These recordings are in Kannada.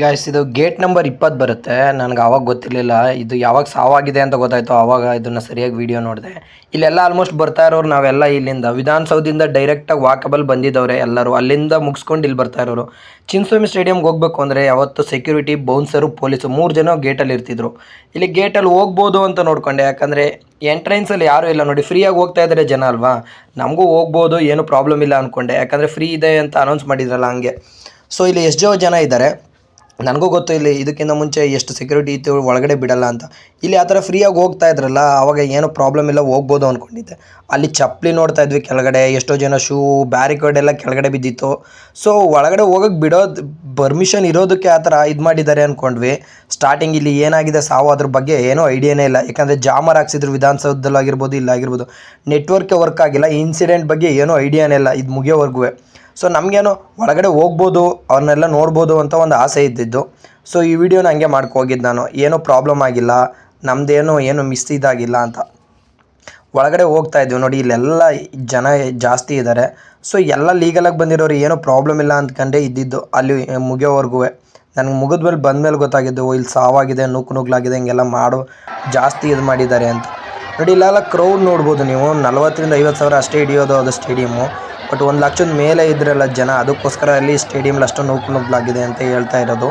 ಗಾಯ್ಸ್ ಇದು ಗೇಟ್ ನಂಬರ್ ಇಪ್ಪತ್ತು ಬರುತ್ತೆ. ನನಗೆ ಆವಾಗ ಗೊತ್ತಿರಲಿಲ್ಲ. ಇದು ಯಾವಾಗ ಸಾವಾಗಿದೆ ಅಂತ ಗೊತ್ತಾಯಿತು. ಆವಾಗ ಇದನ್ನು ಸರಿಯಾಗಿ ವಿಡಿಯೋ ನೋಡಿದೆ. ಇಲ್ಲೆಲ್ಲ ಆಲ್ಮೋಸ್ಟ್ ಬರ್ತಾ ಇರೋರು ನಾವೆಲ್ಲ ಇಲ್ಲಿಂದ. ವಿಧಾನಸೌಧದಿಂದ ಡೈರೆಕ್ಟಾಗಿ ವಾಕಬಲ್ ಬಂದಿದ್ದವ್ರೆ ಎಲ್ಲರೂ. ಅಲ್ಲಿಂದ ಮುಗಿಸ್ಕೊಂಡು ಇಲ್ಲಿ ಬರ್ತಾ ಇರೋರು. ಚಿನ್ಸ್ವಾಮಿ ಸ್ಟೇಡಿಯಂಗೆ ಹೋಗ್ಬೇಕು ಅಂದರೆ ಯಾವತ್ತು ಸೆಕ್ಯೂರಿಟಿ ಬೌನ್ಸರು ಪೊಲೀಸು ಮೂರು ಜನ ಗೇಟಲ್ಲಿ ಇರ್ತಿದ್ರು. ಇಲ್ಲಿ ಗೇಟಲ್ಲಿ ಹೋಗ್ಬೋದು ಅಂತ ನೋಡ್ಕೊಂಡೆ. ಯಾಕಂದರೆ ಎಂಟ್ರೆನ್ಸಲ್ಲಿ ಯಾರೂ ಇಲ್ಲ. ನೋಡಿ ಫ್ರೀಯಾಗಿ ಹೋಗ್ತಾ ಇದ್ದಾರೆ ಜನ ಅಲ್ವಾ? ನಮಗೂ ಹೋಗ್ಬೋದು, ಏನೂ ಪ್ರಾಬ್ಲಮ್ ಇಲ್ಲ ಅಂದ್ಕೊಂಡೆ ಯಾಕಂದರೆ ಫ್ರೀ ಇದೆ ಅಂತ ಅನೌನ್ಸ್ ಮಾಡಿದ್ರಲ್ಲ ಹಂಗೆ. ಸೊ ಇಲ್ಲಿ ಎಷ್ಟು ಜನ ಇದ್ದಾರೆ. ನನಗೂ ಗೊತ್ತು ಇಲ್ಲಿ ಇದಕ್ಕಿಂತ ಮುಂಚೆ ಎಷ್ಟು ಸೆಕ್ಯೂರಿಟಿ ಇತ್ತು ಒಳಗಡೆ ಬಿಡಲ್ಲ ಅಂತ. ಇಲ್ಲಿ ಆ ಥರ ಫ್ರೀಯಾಗಿ ಹೋಗ್ತಾ ಇದ್ರಲ್ಲ ಆವಾಗ ಏನೂ ಪ್ರಾಬ್ಲಮ್ ಇಲ್ಲ, ಹೋಗ್ಬೋದು ಅಂದ್ಕೊಂಡಿದ್ದೆ ಅಲ್ಲಿ ಚಪ್ಪಲಿ ನೋಡ್ತಾ ಇದ್ವಿ ಕೆಳಗಡೆ, ಎಷ್ಟೋ ಜನ ಶೂ ಬ್ಯಾರಿಕೇಡ್ ಎಲ್ಲ ಕೆಳಗಡೆ ಬಿದ್ದಿತ್ತು. ಸೊ ಒಳಗಡೆ ಹೋಗಕ್ಕೆ ಬಿಡೋದು ಪರ್ಮಿಷನ್ ಇರೋದಕ್ಕೆ ಆ ಥರ ಇದು ಮಾಡಿದ್ದಾರೆ ಅಂದ್ಕೊಂಡ್ವಿ ಸ್ಟಾರ್ಟಿಂಗ್ ಇಲ್ಲಿ ಏನಾಗಿದೆ ಸಾವು ಅದ್ರ ಬಗ್ಗೆ ಏನೂ ಐಡಿಯಾನೇ ಇಲ್ಲ. ಯಾಕಂದರೆ ಜಾಮರ್ ಹಾಕ್ಸಿದ್ರು ವಿಧಾನಸೌಧದಲ್ಲಾಗಿರ್ಬೋದು, ಇಲ್ಲಾಗಿರ್ಬೋದು. ನೆಟ್ವರ್ಕೇ ವರ್ಕ್ ಆಗಿಲ್ಲ ಇನ್ಸಿಡೆಂಟ್ ಬಗ್ಗೆ ಏನೂ ಐಡಿಯಾನೇ ಇಲ್ಲ. ಇದು ಮುಗಿಯೋವರೆಗೂ ಸೊ ನಮಗೇನು ಒಳಗಡೆ ಹೋಗ್ಬೋದು, ಅವ್ರನ್ನೆಲ್ಲ ನೋಡ್ಬೋದು ಅಂತ ಒಂದು ಆಸೆ ಇದ್ದಿದ್ದು. ಸೊ ಈ ವಿಡಿಯೋನ ಹಂಗೆ ಮಾಡ್ಕೋಗಿದ್ದು ನಾನು. ಏನೂ ಪ್ರಾಬ್ಲಮ್ ಆಗಿಲ್ಲ ನಮ್ಮದೇನು ಏನು ಮಿಸ್ ಇದಾಗಿಲ್ಲ ಅಂತ. ಒಳಗಡೆ ಹೋಗ್ತಾ ಇದ್ದೀವಿ ನೋಡಿ, ಇಲ್ಲೆಲ್ಲ ಜನ ಜಾಸ್ತಿ ಇದ್ದಾರೆ ಸೊ ಎಲ್ಲ ಲೀಗಲಾಗಿ ಬಂದಿರೋರು ಏನೂ ಪ್ರಾಬ್ಲಮ್ ಇಲ್ಲ ಅಂದ್ಕೊಂಡೆ ಇದ್ದಿದ್ದು ಅಲ್ಲಿ ಮುಗಿಯೋವರೆಗೂ ನನಗೆ ಮುಗಿದ್ಮೇಲೆ ಬಂದಮೇಲೆ ಗೊತ್ತಾಗಿದ್ದು ಇಲ್ಲಿ ಸಾವಾಗಿದೆ, ನೂಕು ನುಗ್ಲಾಗಿದೆ ಹಿಂಗೆಲ್ಲ ಮಾಡೋ, ಜಾಸ್ತಿ ಇದು ಮಾಡಿದ್ದಾರೆ ಅಂತ. ನೋಡಿ, ಇಲ್ಲೆಲ್ಲ ಕ್ರೌಡ್ ನೋಡ್ಬೋದು ನೀವು. ನಲ್ವತ್ತರಿಂದ ಐವತ್ತು ಸಾವಿರ ಅಷ್ಟೇ ಹಿಡಿಯೋದು ಅದು ಸ್ಟೇಡಿಯಮ್ಮು ಬಟ್ ಒಂದು ಲಕ್ಷದ ಮೇಲೆ ಇದ್ರಲ್ಲ ಜನ, ಅದಕ್ಕೋಸ್ಕರ ಅಲ್ಲಿ ಸ್ಟೇಡಿಯಮ್ ಅಷ್ಟು ನೂಕು ನುಗ್ಲಾಗಿದೆ ಅಂತ ಹೇಳ್ತಾ ಇರೋದು.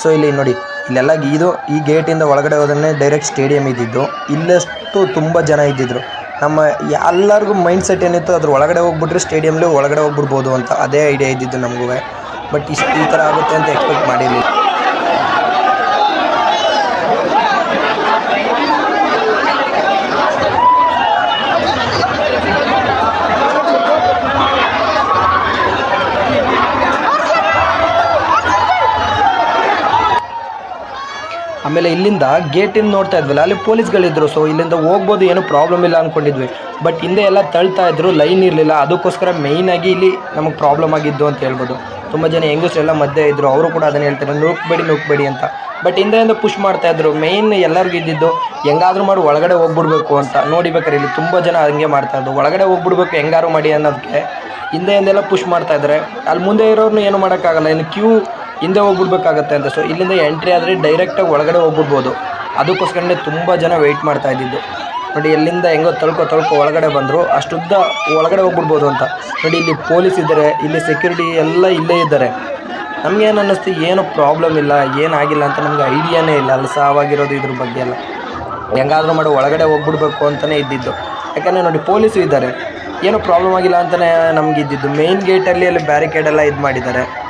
ಸೊ ಇಲ್ಲಿ ನೋಡಿ, ಇಲ್ಲೆಲ್ಲ ಇದು ಈ ಗೇಟಿಂದ ಒಳಗಡೆ ಹೋದ್ರೆ ಡೈರೆಕ್ಟ್ ಸ್ಟೇಡಿಯಂ ಇದ್ದಿದ್ದು. ಇಲ್ಲಷ್ಟು ತುಂಬ ಜನ ಇದ್ದಿದ್ರು. ನಮ್ಮ ಎಲ್ಲರಿಗೂ ಮೈಂಡ್ ಸೆಟ್ ಏನಿತ್ತು ಅದ್ರ ಒಳಗಡೆ ಹೋಗ್ಬಿಟ್ರೆ ಸ್ಟೇಡಿಯಮ್ಲಿ ಒಳಗಡೆ ಹೋಗ್ಬಿಡ್ಬೋದು ಅಂತ ಅದೇ ಐಡಿಯಾ ಇದ್ದಿದ್ದು ನಮಗೂ ಬಟ್ ಇಷ್ಟು ಈ ಥರ ಆಗುತ್ತೆ ಅಂತ ಎಕ್ಸ್ಪೆಕ್ಟ್ ಮಾಡಿರಲಿಲ್ಲ. ಆಮೇಲೆ ಇಲ್ಲಿಂದ ಗೇಟಿಂದ ನೋಡ್ತಾ ಇದ್ವಲ್ಲ, ಅಲ್ಲಿ ಪೊಲೀಸ್ಗಳಿದ್ರು. ಸೊ ಇಲ್ಲಿಂದ ಹೋಗ್ಬೋದು, ಏನು ಪ್ರಾಬ್ಲಮ್ ಇಲ್ಲ ಅಂದ್ಕೊಂಡಿದ್ವಿ ಬಟ್ ಹಿಂದೆ ಎಲ್ಲ ತಳ್ತಾ ಇದ್ರು ಲೈನ್ ಇರಲಿಲ್ಲ. ಅದಕ್ಕೋಸ್ಕರ ಮೇಯ್ನಾಗಿ ಇಲ್ಲಿ ನಮಗೆ ಪ್ರಾಬ್ಲಮ್ ಆಗಿದ್ದು ಅಂತ ಹೇಳ್ಬೋದು. ತುಂಬ ಜನ ಹೆಂಗಸರೆಲ್ಲ ಮಧ್ಯೆ ಇದ್ದರು ಅವರು ಕೂಡ ಅದನ್ನು ಹೇಳ್ತಾರೆ ನುಗ್ಬೇಡಿ ನುಗ್ಬೇಡಿ ಅಂತ. ಬಟ್ ಹಿಂದೆಯಿಂದ ಪುಷ್ ಮಾಡ್ತಾ ಇದ್ರು. ಮೇಯ್ನ್ ಎಲ್ಲರಿಗೂ ಇದ್ದಿದ್ದು, ಹೆಂಗಾದ್ರೂ ಮಾಡಿ, ಒಳಗಡೆ ಹೋಗ್ಬಿಡ್ಬೇಕು ಅಂತ. ನೋಡಿಬೇಕಾರೆ ಇಲ್ಲಿ ತುಂಬ ಜನ ಹಂಗೆ ಮಾಡ್ತಾ ಇದ್ರು. ಒಳಗಡೆ ಹೋಗ್ಬಿಡ್ಬೇಕು ಹೆಂಗಾರು ಮಾಡಿ ಅನ್ನೋದಕ್ಕೆ ಹಿಂದೆಯಿಂದೆಲ್ಲ ಪುಷ್ ಮಾಡ್ತಾ ಇದ್ದಾರೆ ಅಲ್ಲಿ ಮುಂದೆ ಇರೋರನ್ನ ಏನು ಮಾಡೋಕ್ಕಾಗಲ್ಲ. ಇನ್ನು ಕ್ಯೂ ಹಿಂದೆ ಹೋಗ್ಬಿಡ್ಬೇಕಾಗತ್ತೆ ಅಂತ. ಸೊ ಇಲ್ಲಿಂದ ಎಂಟ್ರಿ ಆದರೆ ಡೈರೆಕ್ಟಾಗಿ ಒಳಗಡೆ ಹೋಗ್ಬಿಡ್ಬೋದು. ಅದಕ್ಕೋಸ್ಕರನೇ ತುಂಬ ಜನ ವೆಯ್ಟ್ ಮಾಡ್ತಾ ಇದ್ದಿದ್ದು. ನೋಡಿ, ಎಲ್ಲಿಂದ ಹೆಂಗೋ ತಳ್ಕೊ ತಳ್ಕೊ ಒಳಗಡೆ ಬಂದರು. ಅಷ್ಟುದ್ದ ಒಳಗಡೆ ಹೋಗ್ಬಿಡ್ಬೋದು ಅಂತ. ನೋಡಿ, ಇಲ್ಲಿ ಪೊಲೀಸ್ ಇದ್ದಾರೆ. ಇಲ್ಲಿ ಸೆಕ್ಯೂರಿಟಿ ಎಲ್ಲ ಇಲ್ಲೇ ಇದ್ದಾರೆ. ನಮಗೇನು ಅನ್ನಿಸ್ತು? ಏನು ಪ್ರಾಬ್ಲಮ್ ಇಲ್ಲ. ಏನಾಗಿಲ್ಲ ಅಂತ ನಮಗೆ ಐಡಿಯಾನೇ ಇಲ್ಲ. ಅಲ್ಲಿ ಸಾವಾಗಿರೋದು ಇದ್ರ ಬಗ್ಗೆ ಎಲ್ಲ. ಹೆಂಗಾದರೂ ಮಾಡಿ ಒಳಗಡೆ ಹೋಗ್ಬಿಡ್ಬೇಕು ಅಂತಲೇ ಇದ್ದಿದ್ದು. ಯಾಕಂದರೆ ನೋಡಿ ಪೊಲೀಸು ಇದ್ದಾರೆ. ಏನೂ ಪ್ರಾಬ್ಲಮ್ ಆಗಿಲ್ಲ ಅಂತಲೇ ನಮಗಿದ್ದಿದ್ದು ಮೇಯ್ನ್ ಗೇಟಲ್ಲಿ ಅಲ್ಲಿ ಬ್ಯಾರಿಕೇಡೆಲ್ಲ ಇದು ಮಾಡಿದ್ದಾರೆ.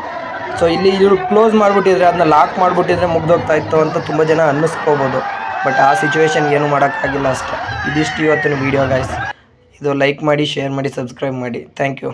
ಸೊ ಇಲ್ಲಿ ಇವರು ಕ್ಲೋಸ್ ಮಾಡಿಬಿಟ್ಟಿದ್ರೆ ಅದನ್ನ ಲಾಕ್ ಮಾಡಿಬಿಟ್ಟಿದ್ರೆ ಮುಗ್ದೋಗ್ತಾ ಇತ್ತು ಅಂತ ತುಂಬ ಜನ ಅನ್ನಿಸ್ಕೋಬೋದು. ಬಟ್ ಆ ಸಿಚುವೇಶನ್ಗೆ ಏನೂ ಮಾಡೋಕ್ಕಾಗಿಲ್ಲ ಅಷ್ಟೇ. ಇದಿಷ್ಟು ಇವತ್ತಿನ ವೀಡಿಯೋ ಗಾಯ್ಸ್ ಇದು ಲೈಕ್ ಮಾಡಿ ಶೇರ್ ಮಾಡಿ ಸಬ್ಸ್ಕ್ರೈಬ್ ಮಾಡಿ. Thank you